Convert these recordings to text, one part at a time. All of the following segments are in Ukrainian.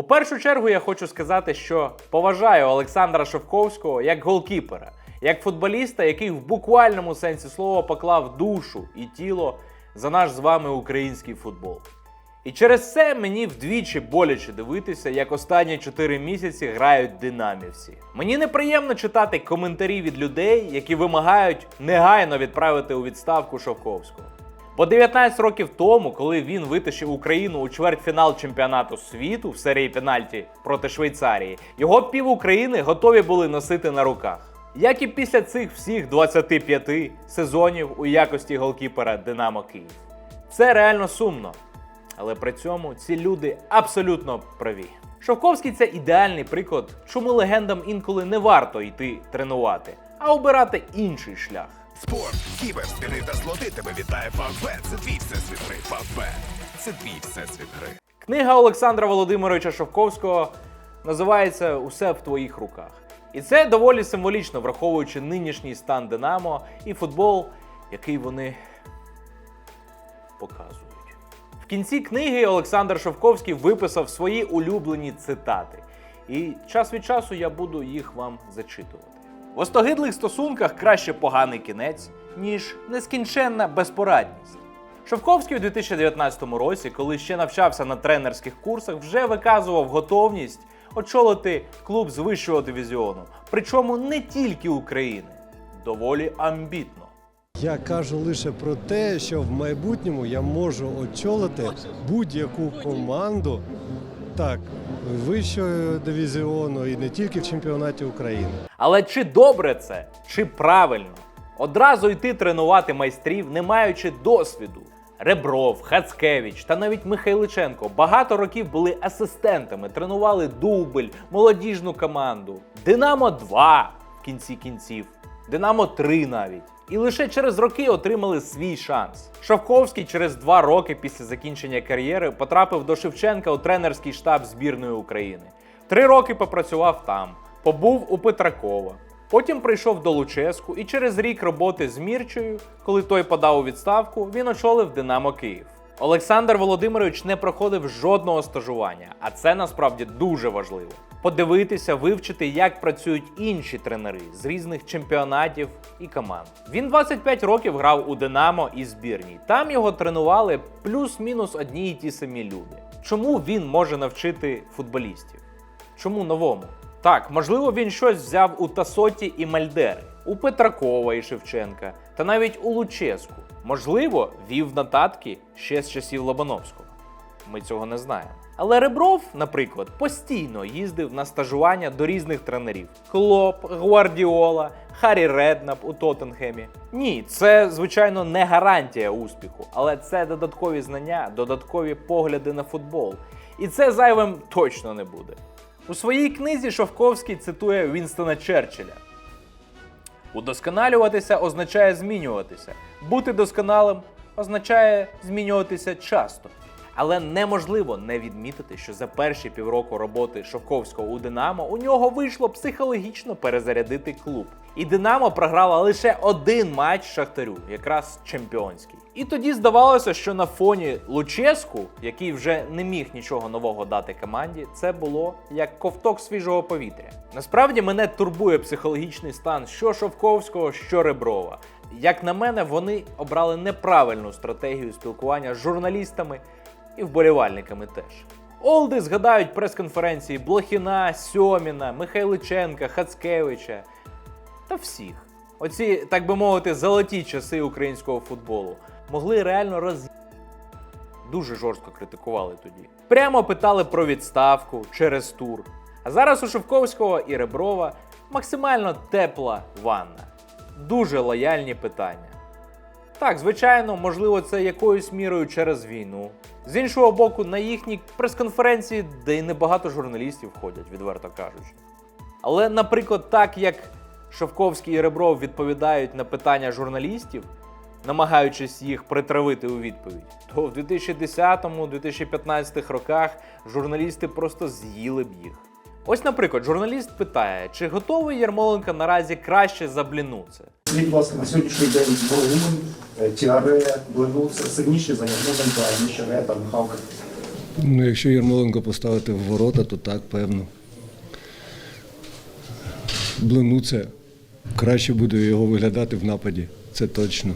У першу чергу я хочу сказати, що поважаю Олександра Шовковського як голкіпера, як футболіста, який в буквальному сенсі слова поклав душу і тіло за наш з вами український футбол. І через це мені вдвічі боляче дивитися, як останні 4 місяці грають динамівці. Мені неприємно читати коментарі від людей, які вимагають негайно відправити у відставку Шовковського. Бо 19 років тому, коли він витащив Україну у чвертьфінал чемпіонату світу в серії пенальті проти Швейцарії, його пів України готові були носити на руках. Як і після цих всіх 25 сезонів у якості голкіпера Динамо Київ. Це реально сумно. Але при цьому ці люди абсолютно праві. Шовковський це ідеальний приклад, чому легендам інколи не варто йти тренувати, а обирати інший шлях. Спорт, кібер, спіни та слоти тебе вітає Фавбет. Це твій всесвіт гри. Фавбет. Це твій всесвіт гри. Книга Олександра Володимировича Шовковського називається Усе в твоїх руках. І це доволі символічно, враховуючи нинішній стан Динамо і футбол, який вони показують. В кінці книги Олександр Шовковський виписав свої улюблені цитати. І час від часу я буду їх вам зачитувати. В остогидлих стосунках краще поганий кінець, ніж нескінченна безпорадність. Шовковський у 2019 році, коли ще навчався на тренерських курсах, вже виказував готовність очолити клуб з вищого дивізіону, причому не тільки України, доволі амбітно. Я кажу лише про те, що в майбутньому я можу очолити будь-яку команду так вищого дивізіону і не тільки в чемпіонаті України. Але чи добре це, чи правильно? Одразу йти тренувати майстрів, не маючи досвіду. Ребров, Хацкевич та навіть Михайличенко багато років були асистентами, тренували дубль, молодіжну команду. Динамо 2 в кінці кінців, Динамо 3 навіть. І лише через роки отримали свій шанс. Шовковський через два роки після закінчення кар'єри потрапив до Шевченка у тренерський штаб збірної України. Три роки попрацював там, побув у Петракова. Потім прийшов до Луческу і через рік роботи з Мірчею, коли той подав у відставку, він очолив Динамо Київ. Олександр Володимирович не проходив жодного стажування, а це насправді дуже важливо. Подивитися, вивчити, як працюють інші тренери з різних чемпіонатів і команд. Він 25 років грав у Динамо і збірній. Там його тренували плюс-мінус одні й ті самі люди. Чому він може навчити футболістів? Чому новому? Так, можливо, він щось взяв у Тасоті і Мальдери, у Петракова і Шевченка, та навіть у Луческу. Можливо, вів нотатки ще з часів Лобановського. Ми цього не знаємо. Але Ребров, наприклад, постійно їздив на стажування до різних тренерів: Клоп, Гвардіола, Харі Реднап у Тоттенхемі. Ні, це звичайно не гарантія успіху, але це додаткові знання, додаткові погляди на футбол. І це зайвим точно не буде. У своїй книзі Шовковський цитує Вінстона Черчилля. Удосконалюватися означає змінюватися. Бути досконалим означає змінюватися часто. Але неможливо не відмітити, що за перші півроку роботи Шовковського у Динамо у нього вийшло психологічно перезарядити клуб. І Динамо програла лише один матч Шахтарю, якраз чемпіонський. І тоді здавалося, що на фоні Луческу, який вже не міг нічого нового дати команді, це було як ковток свіжого повітря. Насправді мене турбує психологічний стан що Шовковського, що Реброва. Як на мене, вони обрали неправильну стратегію спілкування з журналістами і вболівальниками теж. Олди згадають прес-конференції Блохіна, Сьоміна, Михайличенка, Хацкевича та всіх. Оці, так би мовити, золоті часи українського футболу могли реально роз... Дуже жорстко критикували тоді. Прямо питали про відставку через тур. А зараз у Шевковського і Реброва максимально тепла ванна. Дуже лояльні питання. Так, звичайно, можливо, це якоюсь мірою через війну. З іншого боку, на їхні прес-конференції, де й небагато журналістів ходять, відверто кажучи. Але, наприклад, так як Шовковський і Ребров відповідають на питання журналістів, намагаючись їх притравити у відповідь, то в 2010-2015 роках журналісти просто з'їли б їх. Ось, наприклад, журналіст питає, чи готовий Ярмоленко наразі краще за блінуце? Скажіть, будь ласка, на сьогоднішній день Боргун, Тіаре, Блинуц сильніші за Ярмоленка, ніж Шарета, Михалка. Ну, якщо Ярмоленко поставити в ворота, то так, певно. Блину це краще буде його виглядати в нападі. Це точно.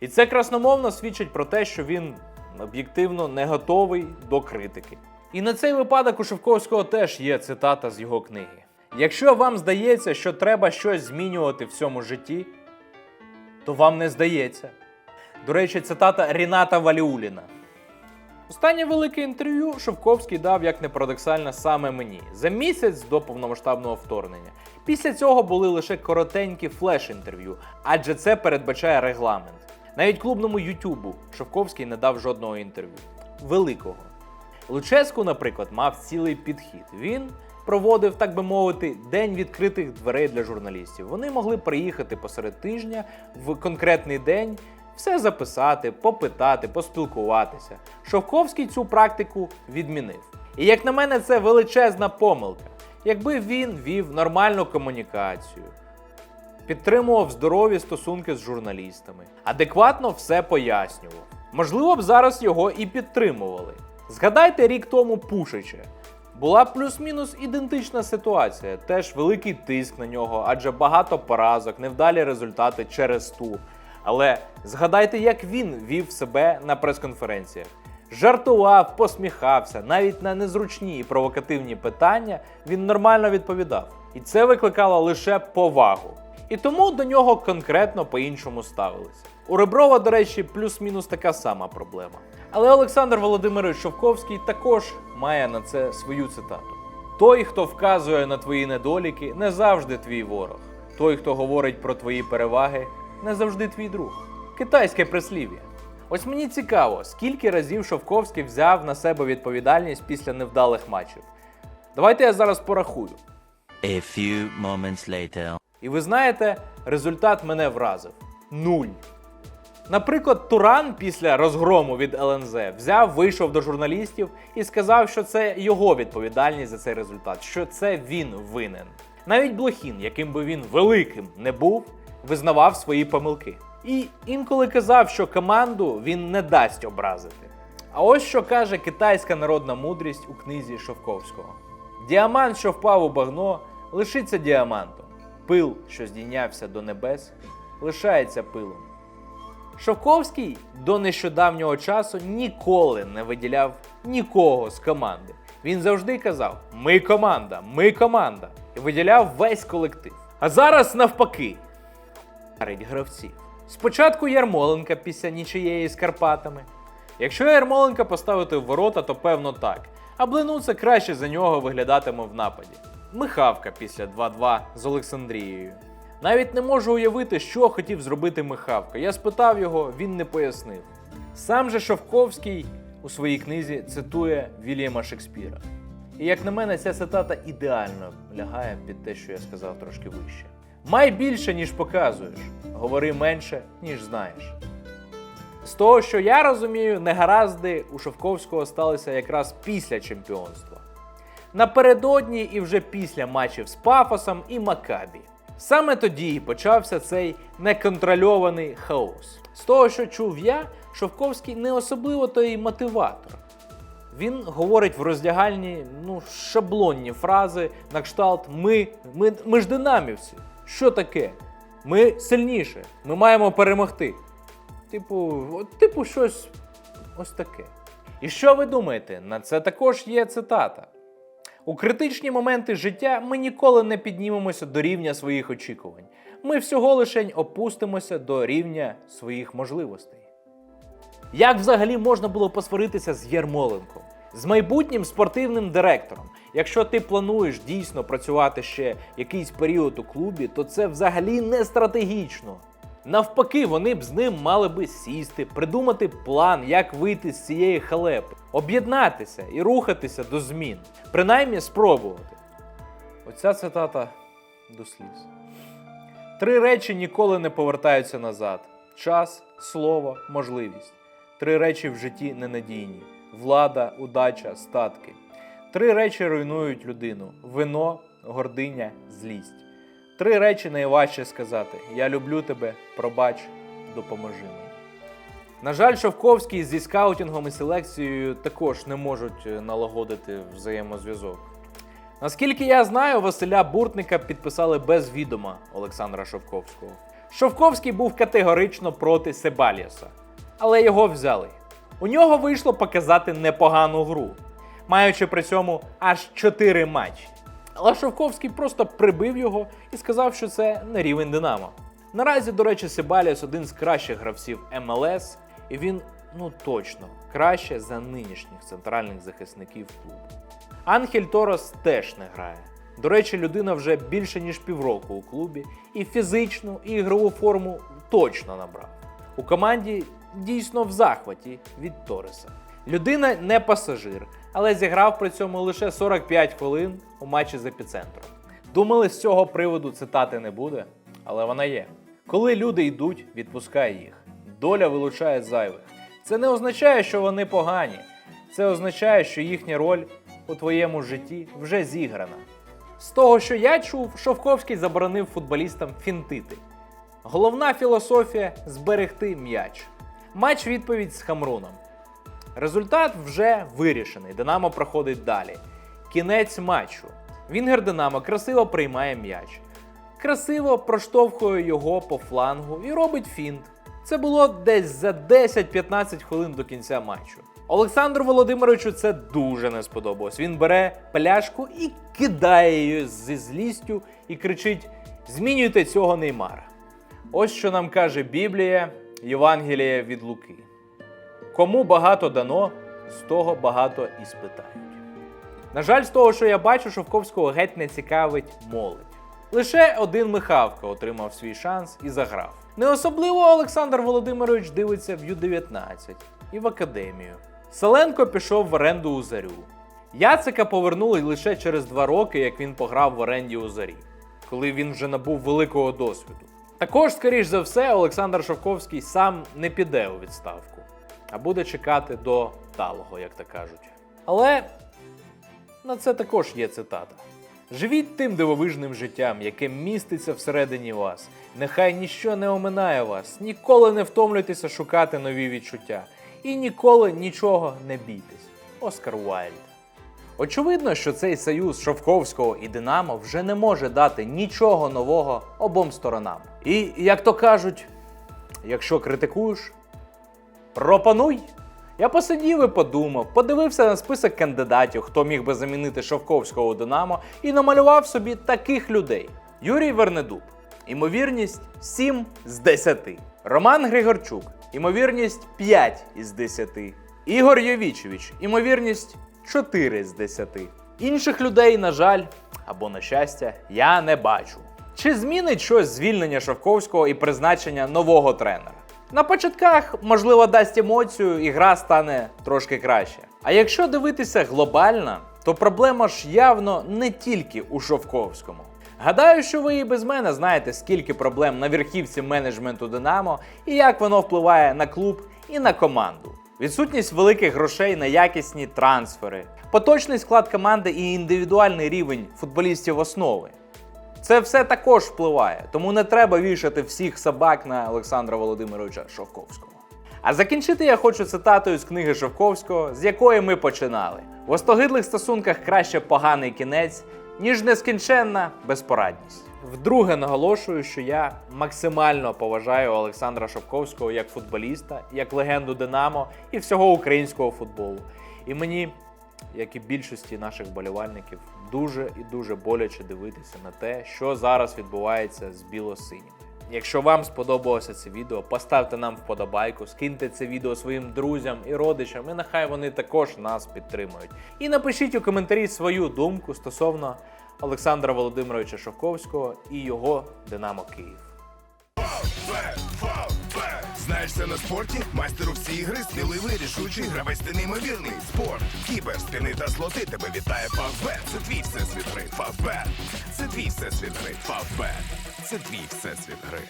І це красномовно свідчить про те, що він об'єктивно не готовий до критики. І на цей випадок у Шевковського теж є цитата з його книги. Якщо вам здається, що треба щось змінювати в цьому житті, то вам не здається. До речі, цитата Ріната Валіуліна. Останнє велике інтерв'ю Шовковський дав, як не парадоксально, саме мені за місяць до повномасштабного вторгнення. Після цього були лише коротенькі флеш-інтерв'ю, адже це передбачає регламент. Навіть клубному Ютубу Шовковський не дав жодного інтерв'ю. Великого. Луческу, наприклад, мав цілий підхід. Він проводив, так би мовити, день відкритих дверей для журналістів. Вони могли приїхати посеред тижня в конкретний день, все записати, попитати, поспілкуватися. Шовковський цю практику відмінив. І як на мене, це величезна помилка. Якби він вів нормальну комунікацію, підтримував здорові стосунки з журналістами, адекватно все пояснював. Можливо б зараз його і підтримували. Згадайте рік тому Пушича. Була плюс-мінус ідентична ситуація, теж великий тиск на нього, адже багато поразок, невдалі результати через ту. Але згадайте, як він вів себе на прес-конференціях. Жартував, посміхався, навіть на незручні і провокативні питання він нормально відповідав. І це викликало лише повагу. І тому до нього конкретно по-іншому ставилися. У Реброва, до речі, плюс-мінус така сама проблема. Але Олександр Володимирович Шовковський також має на це свою цитату: Той, хто вказує на твої недоліки, не завжди твій ворог. Той, хто говорить про твої переваги, не завжди твій друг. Китайське прислів'я. Ось мені цікаво, скільки разів Шовковський взяв на себе відповідальність після невдалих матчів. Давайте я зараз порахую. A few moments later. І ви знаєте, результат мене вразив нуль. Наприклад, Туран після розгрому від ЛНЗ взяв, вийшов до журналістів і сказав, що це його відповідальність за цей результат, що це він винен. Навіть Блохін, яким би він великим не був, визнавав свої помилки. І інколи казав, що команду він не дасть образити. А ось що каже китайська народна мудрість у книзі Шовковського: Діамант, що впав у багно, лишиться діамантом. Пил, що здійнявся до небес, лишається пилом. Шовковський до нещодавнього часу ніколи не виділяв нікого з команди. Він завжди казав: Ми команда, ми команда. І виділяв весь колектив. А зараз навпаки. Гравців. Спочатку Ярмоленка після нічиєї з Карпатами. Якщо Ярмоленка поставити в ворота, то певно так. А Блину це краще за нього виглядатиме в нападі. Михавка після 2-2 з Олександрією. Навіть не можу уявити, що хотів зробити Михавка. Я спитав його, він не пояснив. Сам же Шовковський у своїй книзі цитує Вільяма Шекспіра. І як на мене, ця цитата ідеально лягає під те, що я сказав трошки вище. Май більше, ніж показуєш, говори менше, ніж знаєш. З того, що я розумію, негаразди у Шовковського сталися якраз після чемпіонства. Напередодні і вже після матчів з Пафосом і Макабі. Саме тоді почався цей неконтрольований хаос. З того, що чув я, Шовковський не особливо то і мотиватор. Він говорить в роздягальні ну, шаблонні фрази на кшталт ми, ми, ми ж динамівці. Що таке? Ми сильніше, ми маємо перемогти. Типу, от, типу, щось ось таке. І що ви думаєте? На це також є цитата. У критичні моменти життя ми ніколи не піднімемося до рівня своїх очікувань. Ми всього лише опустимося до рівня своїх можливостей. Як взагалі можна було посваритися з Єрмоленком, з майбутнім спортивним директором? Якщо ти плануєш дійсно працювати ще якийсь період у клубі, то це взагалі не стратегічно. Навпаки, вони б з ним мали би сісти, придумати план, як вийти з цієї халепи, об'єднатися і рухатися до змін, принаймні спробувати. Оця цитата до сліз. Три речі ніколи не повертаються назад: час, слово, можливість. Три речі в житті ненадійні: влада, удача, статки. Три речі руйнують людину: вино, гординя, злість. Три речі найважче сказати: Я люблю тебе, пробач, допоможи мені. На жаль, Шовковський зі скаутингом і селекцією також не можуть е, налагодити взаємозв'язок. Наскільки я знаю, Василя Буртника підписали без відома Олександра Шовковського. Шовковський був категорично проти Себаліаса, але його взяли. У нього вийшло показати непогану гру, маючи при цьому аж 4 матчі. Але Шовковський просто прибив його і сказав, що це не рівень Динамо. Наразі, до речі, Себаліас один з кращих гравців МЛС, і він, ну точно, краще за нинішніх центральних захисників клубу. Анхель Торос теж не грає. До речі, людина вже більше ніж півроку у клубі, і фізичну, і ігрову форму точно набрав. У команді дійсно в захваті від Тореса. Людина не пасажир, але зіграв при цьому лише 45 хвилин у матчі з епіцентром. Думали, з цього приводу цитати не буде, але вона є. Коли люди йдуть, відпускай їх. Доля вилучає зайвих. Це не означає, що вони погані. Це означає, що їхня роль у твоєму житті вже зіграна. З того, що я чув, Шовковський заборонив футболістам фінтити. Головна філософія зберегти м'яч. Матч відповідь з Хамруном. Результат вже вирішений. Динамо проходить далі. Кінець матчу. Вінгер Динамо красиво приймає м'яч. Красиво проштовхує його по флангу і робить фінт. Це було десь за 10-15 хвилин до кінця матчу. Олександру Володимировичу це дуже не сподобалось. Він бере пляшку і кидає її зі злістю і кричить: Змінюйте цього Неймара. Ось що нам каже Біблія, Євангеліє від Луки. Кому багато дано, з того багато і спитають. На жаль, з того, що я бачу, Шовковського геть не цікавить молодь. Лише один Михавко отримав свій шанс і заграв. Не особливо Олександр Володимирович дивиться в Ю-19 і в академію. Селенко пішов в оренду у зарю. Яцика повернули лише через два роки, як він пограв в оренді у зарі, коли він вже набув великого досвіду. Також, скоріш за все, Олександр Шовковський сам не піде у відставку, а буде чекати до талого, як то кажуть. Але на це також є цитата. Живіть тим дивовижним життям, яке міститься всередині вас. Нехай ніщо не оминає вас, ніколи не втомлюйтеся шукати нові відчуття. І ніколи нічого не бійтесь. Оскар Уайльд. Очевидно, що цей союз Шовковського і Динамо вже не може дати нічого нового обом сторонам. І, як то кажуть, якщо критикуєш, пропонуй. Я посидів і подумав, подивився на список кандидатів, хто міг би замінити Шовковського Динамо, і намалював собі таких людей: Юрій Вернедуб, імовірність 7 з 10. Роман Григорчук, імовірність 5 із 10. Ігор Йовічевич, імовірність 4 з 10. Інших людей, на жаль, або на щастя, я не бачу. Чи змінить щось звільнення Шовковського і призначення нового тренера? На початках, можливо, дасть емоцію, і гра стане трошки краще. А якщо дивитися глобально, то проблема ж явно не тільки у Шовковському. Гадаю, що ви і без мене знаєте, скільки проблем на верхівці менеджменту Динамо і як воно впливає на клуб і на команду. Відсутність великих грошей на якісні трансфери, поточний склад команди і індивідуальний рівень футболістів основи. Це все також впливає, тому не треба вішати всіх собак на Олександра Володимировича Шовковського. А закінчити я хочу цитатою з книги Шовковського, з якої ми починали: в остогидлих стосунках краще поганий кінець, ніж нескінченна безпорадність. Вдруге наголошую, що я максимально поважаю Олександра Шовковського як футболіста, як легенду Динамо і всього українського футболу. І мені як і більшості наших болівальників, дуже і дуже боляче дивитися на те, що зараз відбувається з білосиніми. Якщо вам сподобалося це відео, поставте нам вподобайку, скиньте це відео своїм друзям і родичам, і нехай вони також нас підтримують. І напишіть у коментарі свою думку стосовно Олександра Володимировича Шовковського і його Динамо Київ. Фе, фа, фе. Знаєш це на спорті? Майстер у всі ігри, сміливий, рішучий, гравець ти неймовірний. Спорт, кібер, спини та злоти тебе вітає Фавбет. Це твій всесвіт гри. Фавбет. Це твій всесвіт гри. Фавбет. Це твій всесвіт гри.